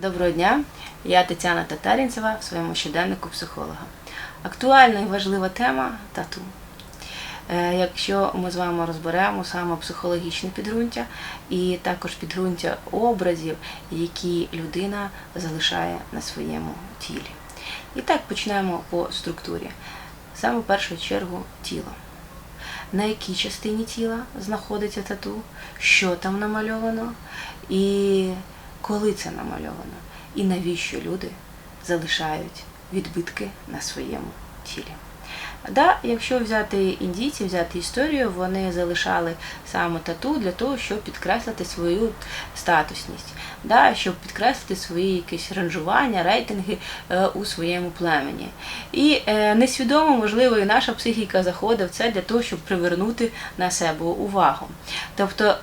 Доброго дня, я Тетяна Татарінцева в своєму щоденнику психолога. Актуальна і важлива тема тату. Е, Якщо ми з вами розберемо саме психологічне підґрунтя і також підґрунтя образів, які людина залишає на своєму тілі. І так почнемо по структурі. Саме в першу чергу тіло. На якій частині тіла знаходиться тату, що там намальовано, і коли це намальовано, і навіщо люди залишають відбитки на своєму тілі. Да, якщо взяти індійці, взяти історію, вони залишали саме тату для того, щоб підкреслити свою статусність, да, щоб підкреслити свої якісь ранжування, рейтинги е, у своєму племені. І е, несвідомо, можливо, і наша психіка заходить в це для того, щоб привернути на себе увагу. Тобто е,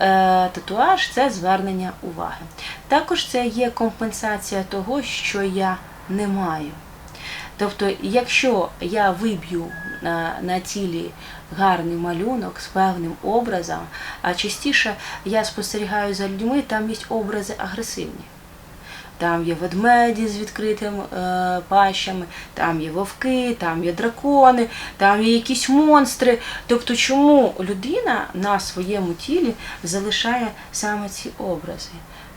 татуаж це звернення уваги. Також це є компенсація того, що я не маю. Тобто, якщо я виб'ю на, на тілі гарний малюнок з певним образом, а частіше я спостерігаю за людьми, там є образи агресивні. Там є ведмеді з відкритими е, пащами, там є вовки, там є дракони, там є якісь монстри. Тобто, чому людина на своєму тілі залишає саме ці образи?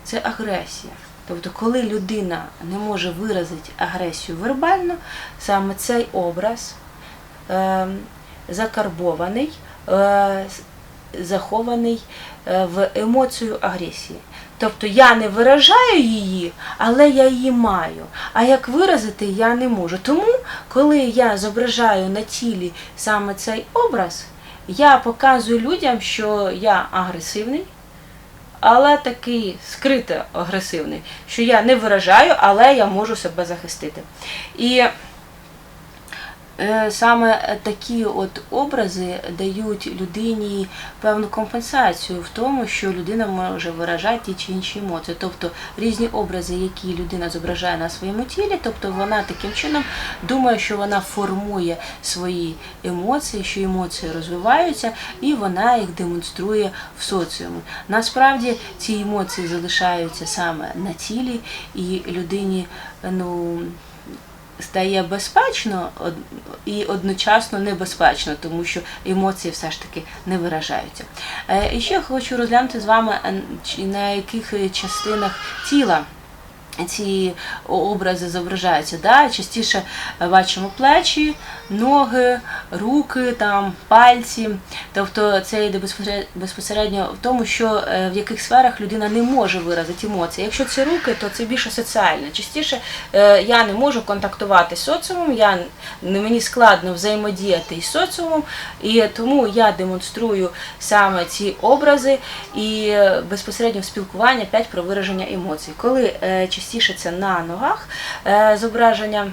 Це агресія. Тобто, коли людина не може виразити агресію вербально, саме цей образ е, закарбований, е, захований е, в емоцію агресії. Тобто я не виражаю її, але я її маю. А як виразити я не можу. Тому, коли я зображаю на тілі саме цей образ, я показую людям, що я агресивний, але такий скрито агресивний, що я не виражаю, але я можу себе захистити. І саме такі от образи дають людині певну компенсацію в тому, що людина може виражати ті чи інші емоції. Тобто різні образи, які людина зображає на своєму тілі, тобто вона таким чином думає, що вона формує свої емоції, що емоції розвиваються, і вона їх демонструє в соціумі. Насправді ці емоції залишаються саме на тілі, і людині ну стає безпечно і одночасно небезпечно, тому що емоції все ж таки не виражаються. Е, І ще хочу розглянути з вами, на яких е, частинах тіла. Ці образи зображаються. Да? Частіше е, бачимо плечі, ноги, руки, там, пальці. Тобто це йде безпосередньо- в тому, що е, в яких сферах людина не може виразити емоції. Якщо це руки, то це більше соціальне. Частіше е, я не можу контактувати з соціумом, я, мені складно взаємодіяти із соціумом, і тому я демонструю саме ці образи і е, безпосередньо в спілкуванні опять про вираження емоцій. Коли частіше це на ногах зображення.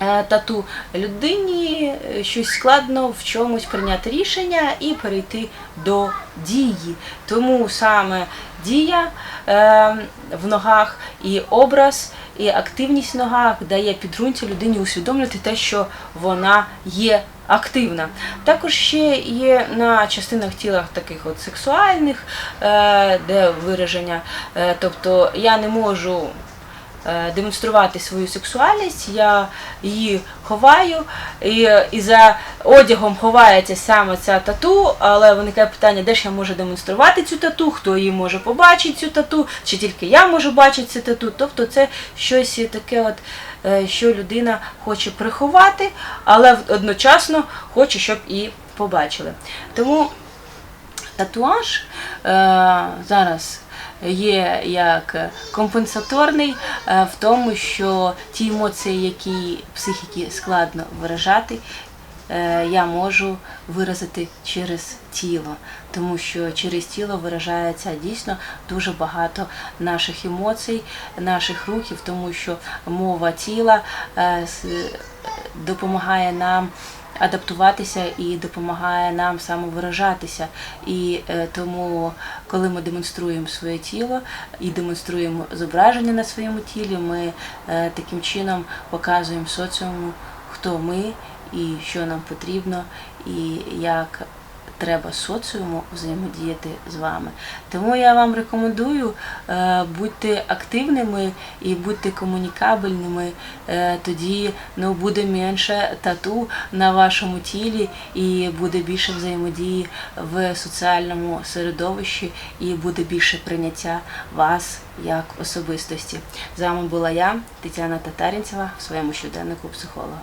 Е, Тату людині е, щось складно в чомусь прийняти рішення і перейти до дії. Тому саме дія е, в ногах і образ, і активність в ногах дає підґрунтя людині усвідомлювати те, що вона є активна. Також ще є на частинах тіла таких от сексуальних, де вираження, тобто я не можу демонструвати свою сексуальність, я її ховаю, і, і за одягом ховається саме ця тату, але виникає питання, де ж я можу демонструвати цю тату, хто її може побачити цю тату, чи тільки я можу бачити цю тату. Тобто це щось таке, от, е, що людина хоче приховати, але одночасно хоче, щоб і побачили. Тому татуаж е, зараз є як компенсаторний е, в тому, що ті емоції, які психіки складно виражати, е, я можу виразити через тіло, тому що через тіло виражається дійсно дуже багато наших емоцій, наших рухів, тому що мова тіла е, допомагає нам адаптуватися і допомагає нам самовиражатися. І тому, коли ми демонструємо своє тіло і демонструємо зображення на своєму тілі, ми е, таким чином показуємо соціуму, хто ми і що нам потрібно, і як треба соціуму взаємодіяти з вами. Тому я вам рекомендую е, будьте активними і будьте комунікабельними. Е, тоді ну, буде менше тату на вашому тілі і буде більше взаємодії в соціальному середовищі і буде більше прийняття вас як особистості. З вами була я, Тетяна Татарінцева, в своєму щоденнику психолога.